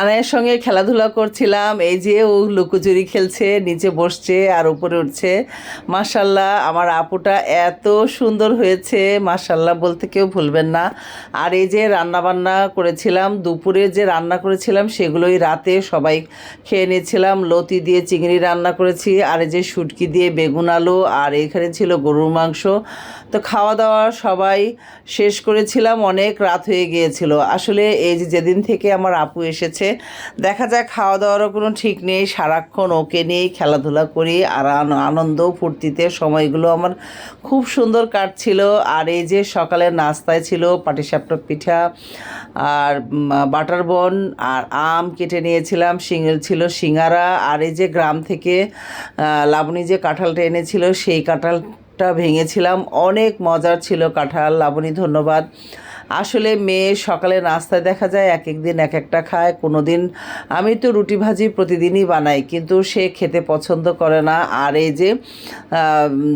আনায়ের সঙ্গে খেলাধুলা করছিলাম। এই যে ও লুকোচুরি খেলছে, নিচে বসছে আর উপরে উঠছে। মাশাল্লাহ, আমার আপুটা এত সুন্দর হয়েছে। মাশাল্লাহ বলতে কেউ ভুলবেন না। আর এই যে রান্না বান্না করেছিলাম, দুপুরে যে রান্না করেছিলাম, সেগুলোই রাতে সবাই খেয়ে নিয়েছিলাম। লতি দিয়ে চিংড়ি রান্না করেছি, আর এই যে শুটকি দিয়ে বেগুন আলু, আর এখানে ছিল গরুর মাংস। তো খাওয়া দাওয়া সবাই শেষ করেছিলাম, অনেক রাত হয়ে গিয়েছিল। আসলে এই যে যেদিন থেকে আমার আপু এসেছে দেখা যায় খাওয়া দাওয়ারও কোনো ঠিক নেই, সারাক্ষণ ওকে নিয়েই খেলাধুলা করি আর আন- আনন্দ ফুর্তিতে সময়গুলো আমার খুব সুন্দর কাটছিল। আর এই যে সকালের নাস্তায় ছিল পাটিসাপটা পিঠা আর বাটার বন আর আম কেটে নিয়েছিলাম সিঙ্গেল ছিল সিঙ্গারা আর এই যে গ্রাম থেকে লাবণী যে কাঁঠালটা এনেছিল সেই কাঁঠালটা ভেঙেছিলাম। অনেক মজার ছিল কাঁঠাল। লাবণী, ধন্যবাদ। আসলে মেয়ে সকালে নাস্তায় দেখা যায়, এক এক দিন এক একটা খায়। কোনো দিন আমি তো রুটি ভাজি প্রতিদিনই বানাই, কিন্তু সে খেতে পছন্দ করে না। আর এই যে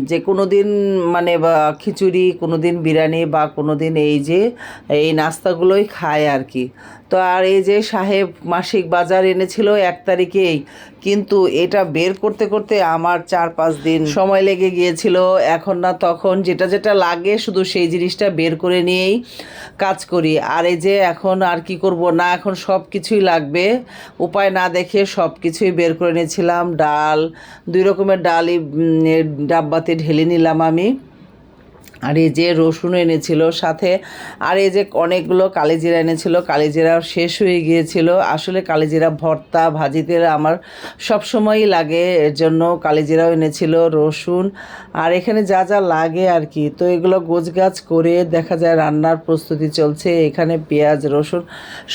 যে কোনো দিন মানে খিচুড়ি কোনো দিন বিরিয়ানি বা কোনো দিন এই যে, এই নাস্তাগুলোই খায় আর কি। তো আর এই যে সাহেব মাসিক বাজার এনেছিল এক তারিখেই, কিন্তু এটা বের করতে করতে আমার চার পাঁচ দিন সময় লেগে গিয়েছিল। এখন না তখন যেটা যেটা লাগে শুধু সেই জিনিসটা বের করে নিয়েই কাজ করি। আর এই যে এখন আর কি করব না, এখন সব কিছুই লাগবে। উপায় না দেখে সব কিছুই বের করে নিয়েছিলাম। ডাল, দুই রকমের ডালই ডাব্বাতে ঢেলে নিলাম আমি। আর এই যে রসুন এনেছিল, সাথে আর এই যে অনেকগুলো কালিজিরা এনেছিল কালিজিরা শেষ হয়ে গিয়েছিল। আসলে কালিজিরা ভর্তা, ভাজিতে আমার সব সময়ই লাগে, এর জন্য কালিজিরাও এনেছিল, রসুন। আর এখানে যা যা লাগে আর কি। তো এগুলো গোছগাছ করে দেখা যায় রান্নার প্রস্তুতি চলছে। এখানে পেঁয়াজ, রসুন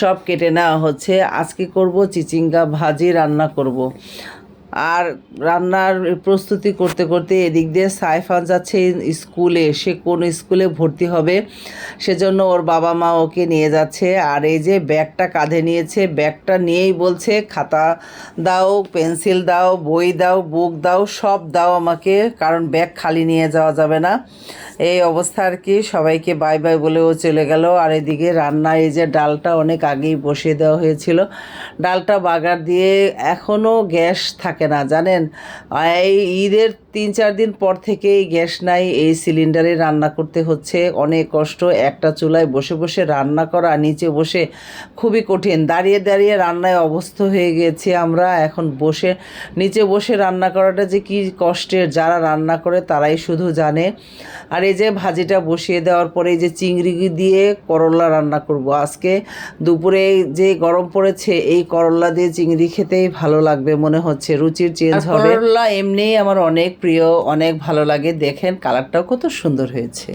সব কেটে নেওয়া হচ্ছে। আজকে করব চিচিঙ্গা ভাজি, রান্না করব। আর রান্নার প্রস্তুতি করতে করতে এদিক দিয়ে সাইফান যাচ্ছে স্কুলে। সে কোন স্কুলে ভর্তি হবে সেজন্য ওর বাবা মা ওকে নিয়ে যাচ্ছে। আর এই যে ব্যাগটা কাঁধে নিয়েছে, ব্যাগটা নিয়েই বলছে, খাতা দাও, পেন্সিল দাও, বই দাও, বুক দাও, সব দাও আমাকে, কারণ ব্যাগ খালি নিয়ে যাওয়া যাবে না। এই অবস্থা আর কি, সবাইকে বাই বাই বলে ও চলে গেল। আর এদিকে রান্না এই যে ডালটা অনেক আগেই বসিয়ে দেওয়া হয়েছিল। ডালটা বাগার দিয়ে এখনও গ্যাস থাকে না, জানেন? এই ঈদের তিন চার দিন পর থেকেই গ্যাস নাই, এই সিলিন্ডারে রান্না করতে হচ্ছে। অনেক কষ্ট, একটা চুলায় বসে বসে রান্না করা, নিচে বসে খুবই কঠিন। দাঁড়িয়ে দাঁড়িয়ে রান্নায় অবস্থ হয়ে গেছি আমরা। এখন বসে, নিচে বসে রান্না করাটা যে কি কষ্টের, যারা রান্না করে তারাই শুধু জানে। আর এই যে ভাজিটা বসিয়ে দেওয়ার পরে এই যে চিংড়ি দিয়ে করলা রান্না করব আজকে। দুপুরে যে গরম পড়েছে, এই করলা দিয়ে চিংড়ি খেতেই ভালো লাগবে মনে হচ্ছে। রুচির চেঞ্জ হবে। করলা এমনিই আমার অনেক প্রিয় অনেক ভালো লাগে। দেখেন কালারটাও কত সুন্দর হয়েছে।